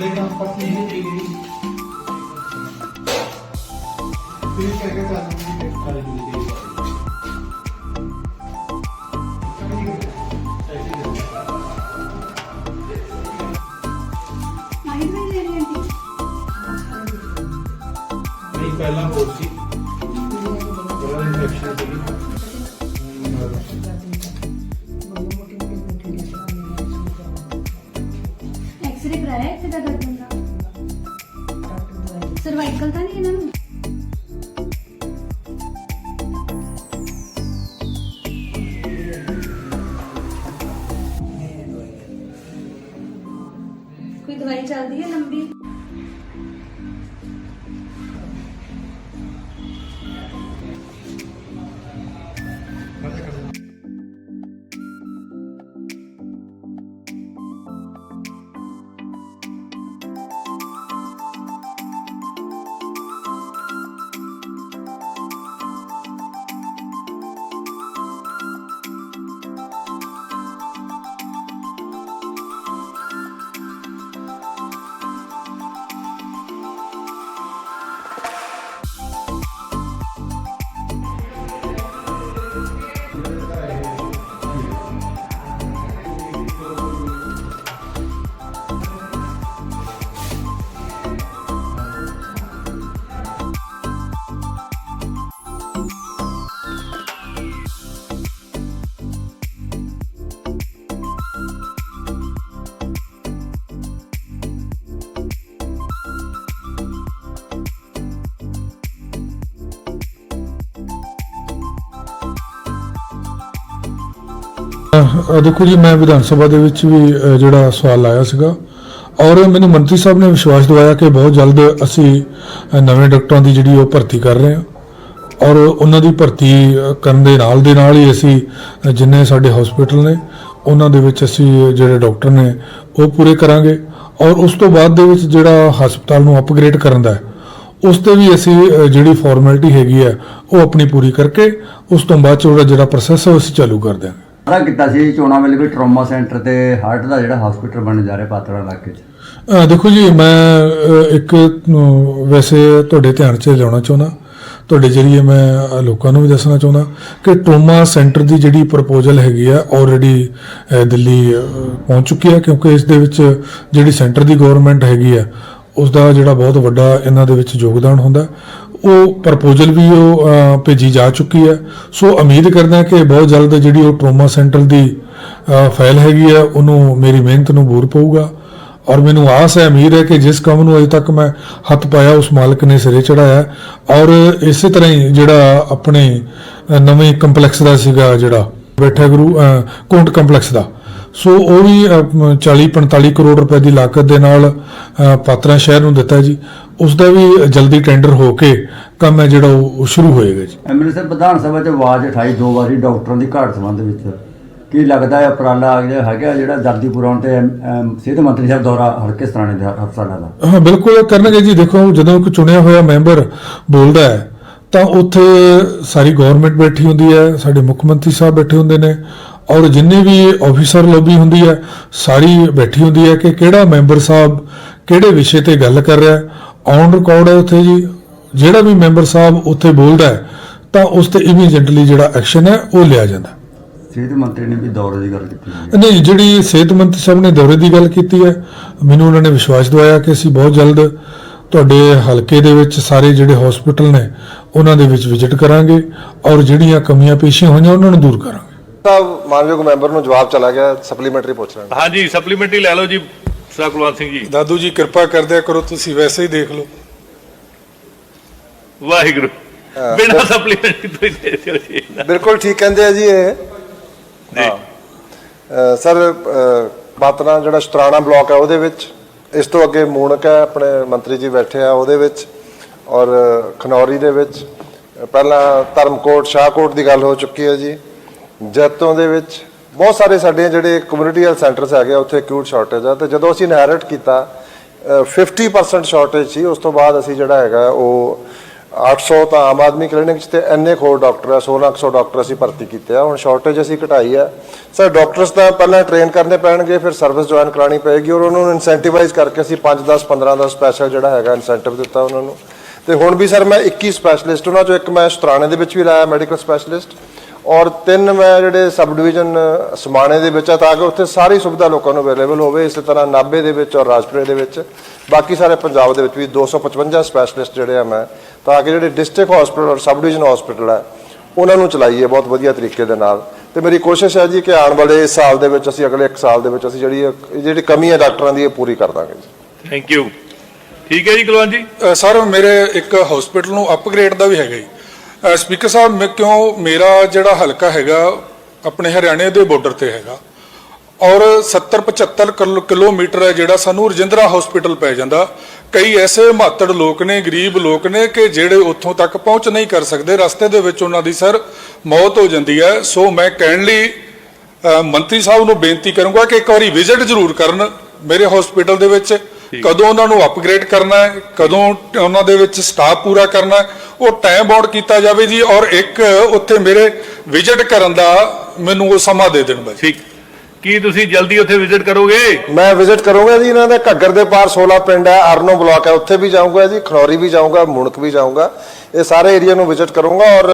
लेकिन फर्स्ट नहीं की गई फिर क्या क्या चालू की गई सारी की गई पहला कोर्स ही बड़ा इन्फेक्शन थी ਸਰਵਾਈਕਲ ਤਾਂ ਨਹੀਂ ਇਹਨਾਂ ਨੂੰ। ਕੋਈ ਦਵਾਈ ਚੱਲਦੀ ਹੈ ਲੰਬੀ? ਦੇਖੋ ਜੀ, ਮੈਂ ਵਿਧਾਨ ਸਭਾ ਦੇ ਵਿੱਚ ਵੀ ਜਿਹੜਾ ਸਵਾਲ ਆਇਆ ਸੀਗਾ। ਔਰ ਮੈਨੂੰ ਮੰਤਰੀ ਸਾਹਿਬ ਨੇ ਵਿਸ਼ਵਾਸ ਦਿਵਾਇਆ ਕਿ ਬਹੁਤ ਜਲਦ ਅਸੀਂ ਨਵੇਂ ਡਾਕਟਰਾਂ ਦੀ ਜਿਹੜੀ ਉਹ ਭਰਤੀ ਕਰ ਰਹੇ ਹਾਂ। ਔਰ ਉਹਨਾਂ ਦੀ ਭਰਤੀ ਕਰਨ ਦੇ ਨਾਲ ਦੇ ਨਾਲ ਹੀ ਅਸੀਂ ਜਿੰਨੇ ਸਾਡੇ ਹਸਪੀਟਲ ਨੇ, ਉਹਨਾਂ ਦੇ ਵਿੱਚ ਅਸੀਂ ਜਿਹੜੇ ਡਾਕਟਰ ਨੇ, ਉਹ ਪੂਰੇ ਕਰਾਂਗੇ। ਔਰ ਉਸ ਤੋਂ ਬਾਅਦ ਦੇ ਵਿੱਚ ਜਿਹੜਾ ਹਸਪਤਾਲ ਨੂੰ ਅਪਗ੍ਰੇਡ ਕਰਨ ਦਾ ਉਸ ਤੇ ਵੀ ਅਸੀਂ ਜਿਹੜੀ ਫਾਰਮੈਲਿਟੀ ਹੈਗੀ ਹੈ, ਉਹ ਆਪਣੀ ਪੂਰੀ ਕਰਕੇ, ਉਸ ਤੋਂ ਬਾਅਦ 'ਚ ਉਹਦਾ ਜਿਹੜਾ ਪ੍ਰੋਸੈਸ ਹੈ, ਉਹ ਅਸੀਂ ਚਾਲੂ ਕਰ ਦਿਆਂਗੇ। ਸਾਰਾ ਕੀਤਾ ਸੀ ਚੋਣਾਂ ਵੇਲੇ ਵੀ ਟਰਾਮਾ ਸੈਂਟਰ ਤੇ ਹਾਰਟ ਦਾ ਜਿਹੜਾ ਹਸਪੀਟਲ ਬਣਨ ਜਾ ਰਿਹਾ ਪਾਤੜਾ ਇਲਾਕੇ 'ਚ? ਅ, ਦੇਖੋ ਜੀ ਮੈਂ ਅ, ਇੱਕ ਅ, ਵੈਸੇ ਤੁਹਾਡੇ ਧਿਆਨ 'ਚ ਲਿਆਉਣਾ ਚਾਹੁੰਦਾ। ਤੁਹਾਡੇ ਜਰੀਏ ਮੈਂ ਅ, ਲੋਕਾਂ ਨੂੰ ਵੀ ਦੱਸਣਾ ਚਾਹੁੰਦਾ ਕਿ ਟਰੋਮਾ ਸੈਂਟਰ ਦੀ ਜਿਹੜੀ ਪ੍ਰਪੋਜ਼ਲ ਹੈਗੀ ਆ ਆਲਰੇਡੀ ਦਿੱਲੀ ਅ, ਪਹੁੰਚ ਚੁੱਕੀ ਹੈ ਕਿਉਂਕਿ ਇਸ ਦੇ ਵਿੱਚ ਜਿਹੜੀ ਸੈਂਟਰ ਦੀ ਗਵਰਨਮੈਂਟ ਹੈਗੀ ਆ ਉਸ ਦਾ ਜਿਹੜਾ ਬਹੁਤ ਵੱਡਾ ਇਹਨਾਂ ਦੇ ਵਿੱਚ ਯੋਗਦਾਨ ਹੁੰਦਾ। ਉਹ ਪ੍ਰਪੋਜ਼ਲ ਵੀ ਉਹ ਭੇਜੀ ਜਾ ਚੁੱਕੀ ਹੈ। ਸੋ ਉਮੀਦ ਕਰਦਾ ਕਿ ਬਹੁਤ ਜਲਦ ਜਿਹੜੀ ਉਹ ਟਰੋਮਾ ਸੈਂਟਰ ਦੀ ਅ, ਫਾਈਲ ਹੈਗੀ ਹੈ ਉਹਨੂੰ ਮੇਰੀ ਮਿਹਨਤ ਨੂੰ ਬੂਰ ਪਊਗਾ। ਔਰ ਮੈਨੂੰ ਆਸ ਹੈ ਉਮੀਦ ਹੈ ਕਿ ਜਿਸ ਕੰਮ ਨੂੰ ਅਜੇ ਤੱਕ ਮੈਂ ਹੱਥ ਪਾਇਆ ਉਸ ਮਾਲਕ ਨੇ ਸਿਰੇ ਚੜਾਇਆ ਔਰ ਇਸੇ ਤਰ੍ਹਾਂ ਹੀ ਜਿਹੜਾ ਆਪਣੇ ਨਵੇਂ ਕੰਪਲੈਕਸ ਦਾ ਸੀਗਾ ਜਿਹੜਾ ਬੈਠਾ ਗੁਰੂ ਅ, ਕੰਪਲੈਕਸ ਦਾ। ਸੋ ਉਹ ਵੀ 40 45 ਕਰੋੜ ਰੁਪਏ ਦੀ ਲਾਗਤ ਦੇ ਨਾਲ ਪਾਤਰਾ ਸ਼ਹਿਰ ਨੂੰ ਦਿੱਤਾ ਜੀ। ਉਸ ਦਾ ਵੀ ਜਲਦੀ ਟੈਂਡਰ ਹੋ ਕੇ ਕੰਮ ਹੈ ਜਿਹੜਾ ਉਹ ਸ਼ੁਰੂ ਹੋਏਗਾ ਜੀ। ਐਮਐਲਏ ਵਿਧਾਨ ਸਭਾ 'ਚ ਆਵਾਜ਼ ਉਠਾਈ ਦੋ ਵਾਰੀ ਡਾਕਟਰਾਂ ਦੀ ਘਾਟ ਸੰਬੰਧ ਵਿੱਚ। ਕੀ ਲੱਗਦਾ ਹੈ ਉਪਰਾਲਾ ਆ ਗਿਆ ਹੈਗਾ ਜਿਹੜਾ ਜਲਦੀ ਪੂਰਾ ਹੋਣ ਤੇ ਸਿਹਤ ਮੰਤਰੀ ਸਾਹਿਬ ਦੌਰਾ ਹਲਕੇ ਸਰਾਣੇ ਦੇ ਹਸਪਤਾਲਾਂ ਦਾ? ਹਾਂ ਬਿਲਕੁਲ ਕਰਨਗੇ ਜੀ। ਦੇਖੋ ਜਦੋਂ ਇੱਕ ਚੁਣਿਆ ਹੋਇਆ ਮੈਂਬਰ ਬੋਲਦਾ ਹੈ ਤਾਂ ਉੱਥੇ ਸਾਰੀ ਗਵਰਨਮੈਂਟ ਬੈਠੀ ਹੁੰਦੀ ਹੈ ਸਾਡੇ ਮੁੱਖ ਮੰਤਰੀ ਸਾਹਿਬ ਬੈਠੇ ਹੁੰਦੇ ਨੇ। ਔਰ ਜਿੰਨੇ ਵੀ ਆਫੀਸਰ ਲੋਬੀ ਹੁੰਦੀ ਹੈ ਸਾਰੀ ਬੈਠੀ ਹੁੰਦੀ ਹੈ ਕਿ ਕਿਹੜਾ ਮੈਂਬਰ ਸਾਹਿਬ ਕਿਹੜੇ ਵਿਸ਼ੇ ਤੇ ਗੱਲ ਕਰ ਰਿਹਾ ਔਨ ਰਿਕਾਰਡ ਹੈ ਉੱਥੇ ਜੀ ਜਿਹੜਾ ਵੀ ਮੈਂਬਰ ਸਾਹਿਬ ਉੱਥੇ ਬੋਲਦਾ ਹੈ ਤਾਂ ਉਸ ਤੇ ਇਮੀਡੀਏਟਲੀ ਜਿਹੜਾ ਐਕਸ਼ਨ ਹੈ ਉਹ ਲਿਆ ਜਾਂਦਾ। ਸਿਹਤ ਮੰਤਰੀ ਨੇ ਵੀ ਦੌਰੇ ਦੀ ਗੱਲ ਕੀਤੀ ਹੈ। ਨਹੀਂ ਜਿਹੜੀ ਸਿਹਤ ਮੰਤਰੀ ਸਾਹਿਬ ਨੇ ਦੌਰੇ ਦੀ ਗੱਲ ਕੀਤੀ ਹੈ ਮੈਨੂੰ ਉਹਨਾਂ ਨੇ ਵਿਸ਼ਵਾਸ ਦਿਵਾਇਆ ਕਿ ਅਸੀਂ ਬਹੁਤ ਜਲਦ ਤੁਹਾਡੇ ਹਲਕੇ ਦੇ ਵਿੱਚ ਸਾਰੇ ਜਿਹੜੇ ਹਸਪੀਟਲ ਨੇ ਉਹਨਾਂ ਦੇ ਵਿੱਚ ਵਿਜ਼ਿਟ ਕਰਾਂਗੇ ਔਰ ਜਿਹੜੀਆਂ ਕਮੀਆਂ ਪੇਸ਼ੀਆਂ ਹੋਈਆਂ ਉਹਨਾਂ ਨੂੰ ਦੂਰ ਕਰਾਂਗੇ। ਸਾਹਿਬ ਮਾਨਯੋਗ ਮੈਂਬਰ ਨੂੰ ਜਵਾਬ ਚਲਾ ਗਿਆ ਸਪਲੀਮੈਂਟਰੀ ਪੁੱਛ ਰਹੇ ਨੇ ਹਾਂਜੀ ਸਪਲੀਮੈਂਟਰੀ ਲੈ ਲਓ ਜੀ ਸਰ ਕੁਲਵੰਤ ਸਿੰਘ ਜੀ। ਦਾਦੂ ਜੀ ਕਿਰਪਾ ਕਰਦਿਆ ਕਰੋ ਤੁਸੀਂ ਵੈਸੇ ਹੀ ਦੇਖ ਲਓ। ਵਾਹਿਗੁਰੂ। ਬਿਨਾਂ ਸਪਲੀਮੈਂਟਰੀ ਤੋਂ ਹੀ ਦੇ ਦਿਓ ਜੀ। ਬਿਲਕੁਲ ਠੀਕ ਕਹਿੰਦੇ ਆ ਜੀ ਇਹ। ਸਰ ਬਾਤਨਾ ਜਿਹੜਾ ਸ਼ਤਰਾਣਾ ਬਲਾਕ ਹੈ ਉਹਦੇ ਵਿੱਚ ਇਸ ਤੋਂ ਅੱਗੇ ਮੂਣਕ ਹੈ ਆਪਣੇ ਮੰਤਰੀ ਜੀ ਬੈਠੇ ਆ ਉਹਦੇ ਵਿੱਚ ਔਰ ਖਨੌਰੀ ਦੇ ਵਿੱਚ ਪਹਿਲਾਂ ਧਰਮਕੋਟ ਸ਼ਾਹਕੋਟ ਦੀ ਗੱਲ ਹੋ ਚੁੱਕੀ ਹੈ ਜੀ। ਜੈਤੋਂ ਦੇ ਵਿੱਚ ਬਹੁਤ ਸਾਰੇ ਸਾਡੇ ਜਿਹੜੇ ਕਮਿਊਨਿਟੀ ਹੈਲਥ ਸੈਂਟਰਸ ਹੈਗੇ ਆ, ਉੱਥੇ ਅਕਿਊਟ ਸ਼ਾਰਟੇਜ ਆ। ਤੇ ਜਦੋਂ ਅਸੀਂ ਇਨਹੈਰਿਟ ਕੀਤਾ ਅ, 50% ਸ਼ਾਰਟੇਜ ਸੀ ਉਸ ਤੋਂ ਬਾਅਦ ਅਸੀਂ ਜਿਹੜਾ ਹੈਗਾ ਉਹ 800 ਤਾਂ ਆਮ ਆਦਮੀ ਕਲੀਨਿਕ 'ਚ ਤੇ ਇੰਨੇ ਕੁ ਹੋਰ ਡਾਕਟਰ ਆ 1600 ਡਾਕਟਰ ਅਸੀਂ ਭਰਤੀ ਕੀਤੇ ਆ। ਹੁਣ ਸ਼ਾਰਟੇਜ ਅਸੀਂ ਘਟਾਈ ਆ। ਸਰ ਡਾਕਟਰਸ ਤਾਂ ਪਹਿਲਾਂ ਟ੍ਰੇਨ ਕਰਨੇ ਪੈਣਗੇ ਫਿਰ ਸਰਵਿਸ ਜੁਆਇਨ ਕਰਾਣੀ ਪਏਗੀ ਔਰ ਉਹਨਾਂ ਨੂੰ ਇਨਸੈਂਟੀਵਾਈਜ਼ ਕਰਕੇ ਅਸੀਂ 5 10 15 ਦਾ ਸਪੈਸ਼ਲ ਜਿਹੜਾ ਹੈਗਾ ਇਨਸੈਂਟਿਵ ਦਿੱਤਾ ਉਹਨਾਂ ਨੂੰ। ਤੇ ਹੁਣ ਵੀ ਸਰ ਮੈਂ 21 ਸਪੈਸ਼ਲਿਸਟ ਉਹਨਾਂ ਚੋਂ ਇੱਕ ਮੈਂ ਸ਼ਤਰਾਣੇ ਦੇ ਵਿੱਚ ਵੀ ਲਾਇਆ ਮੈਡੀਕਲ ਸਪੈਸ਼ਲਿਸਟ ਔਰ ਤਿੰਨ ਮੈਂ ਜਿਹੜੇ ਸਬ ਡਿਵੀਜ਼ਨ ਸਮਾਣੇ ਦੇ ਵਿੱਚ ਆ ਤਾਂ ਕਿ ਉੱਥੇ ਸਾਰੀ ਸੁਵਿਧਾ ਲੋਕਾਂ ਨੂੰ ਅਵੇਲੇਬਲ ਹੋਵੇ ਇਸੇ ਤਰ੍ਹਾਂ ਨਾਭੇ ਦੇ ਵਿੱਚ ਔਰ ਰਾਜਪੁਰੇ ਦੇ ਵਿੱਚ। ਬਾਕੀ ਸਾਰੇ ਪੰਜਾਬ ਦੇ ਵਿੱਚ ਵੀ 255 ਸਪੈਸ਼ਲਿਸਟ ਜਿਹੜੇ ਆ ਮੈਂ ਤਾਂ ਕਿ ਜਿਹੜੇ ਡਿਸਟ੍ਰਿਕਟ ਹਸਪੀਟਲ ਔਰ ਸਬ ਡਿਵੀਜ਼ਨ ਹਸਪੀਟਲ ਹੈ ਉਹਨਾਂ ਨੂੰ ਚਲਾਈਏ ਬਹੁਤ ਵਧੀਆ ਤਰੀਕੇ ਦੇ ਨਾਲ। ਤੇ ਮੇਰੀ ਕੋਸ਼ਿਸ਼ ਹੈ ਜੀ ਕਿ ਆਉਣ ਵਾਲੇ ਸਾਲ ਦੇ ਵਿੱਚ ਅਸੀਂ ਅਗਲੇ 1 ਸਾਲ ਦੇ ਵਿੱਚ ਅਸੀਂ ਜਿਹੜੀ ਜਿਹੜੀ ਕਮੀ ਹੈ ਡਾਕਟਰਾਂ ਦੀ ਇਹ ਪੂਰੀ ਕਰ ਦਾਂਗੇ ਜੀ। ਥੈਂਕ ਯੂ ਠੀਕ ਹੈ ਜੀ ਕੁਲਵੰਤ ਜੀ? ਸਰ ਮੇਰੇ ਇੱਕ ਹਸਪੀਟਲ ਨੂੰ ਅਪਗ੍ਰੇਡ ਦਾ ਵੀ ਹੈਗਾ ਜੀ। ਸਪੀਕਰ ਸਾਹਿਬ, ਮੈਂ ਕਿਉਂ ਮੇਰਾ ਜਿਹੜਾ ਹਲਕਾ ਹੈਗਾ, ਆਪਣੇ ਹਰਿਆਣੇ ਦੇ ਬਾਰਡਰ ਤੇ ਹੈਗਾ, ਔਰ 70 75 ਕਿਲੋ- ਕਿਲੋਮੀਟਰ ਹੈ ਜਿਹੜਾ ਸਾਨੂੰ ਰਜਿੰਦਰਾ ਹਸਪੀਟਲ ਪੈ ਜਾਂਦਾ। ਕਈ ਐਸੇ ਮਾਤੜ ਲੋਕ ਨੇ, ਗਰੀਬ ਲੋਕ ਨੇ ਕਿ ਜਿਹੜੇ ਉੱਥੋਂ ਤੱਕ ਪਹੁੰਚ ਨਹੀਂ ਕਰ ਸਕਦੇ। ਰਸਤੇ ਦੇ ਵਿੱਚ ਉਹਨਾਂ ਦੀ ਸਰ ਮੌਤ ਹੋ ਜਾਂਦੀ ਹੈ। ਸੋ ਮੈਂ ਕਹਿਣ ਲਈ ਮੰਤਰੀ ਸਾਹਿਬ ਨੂੰ ਬੇਨਤੀ ਕਰੂੰਗਾ ਕਿ ਇੱਕ ਵਾਰੀ ਵਿਜ਼ਿਟ ਜ਼ਰੂਰ ਕਰਨ ਮੇਰੇ ਹਸਪੀਟਲ ਦੇ ਵਿੱਚ। ਕਦੋਂ ਉਹਨਾਂ ਨੂੰ ਅਪਗ੍ਰੇਡ ਕਰਨਾ ਹੈ ਕਦੋਂ ਉਹਨਾਂ ਦੇ ਵਿੱਚ ਸਟਾਫ ਪੂਰਾ ਕਰਨਾ ਹੈ ਉਹ ਟਾਈਮ ਬਾਉਂਡ ਕੀਤਾ ਜਾਵੇ ਜੀ ਔਰ ਇੱਕ ਉੱਥੇ ਮੇਰੇ ਵਿਜ਼ਿਟ ਕਰਨ ਦਾ ਮੈਨੂੰ ਉਹ ਸਮਾਂ ਦੇ ਦੇਣ ਬਸ ਠੀਕ। ਕੀ ਤੁਸੀਂ ਜਲਦੀ ਉੱਥੇ ਵਿਜ਼ਿਟ ਕਰੋਗੇ? ਮੈਂ ਵਿਜ਼ਿਟ ਕਰੂੰਗਾ ਜੀ ਇਹਨਾਂ ਦੇ ਘੱਗਰ ਦੇ ਪਾਰ 16 ਪਿੰਡ ਹੈ ਅਰਨੋ ਬਲਾਕ ਹੈ ਉੱਥੇ ਵੀ ਜਾਊਂਗਾ ਜੀ ਖਨੌਰੀ ਵੀ ਜਾਊਂਗਾ ਮੁਣਕ ਵੀ ਜਾਊਂਗਾ ਇਹ ਸਾਰੇ ਏਰੀਆ ਨੂੰ ਵਿਜ਼ਿਟ ਕਰੂੰਗਾ ਔਰ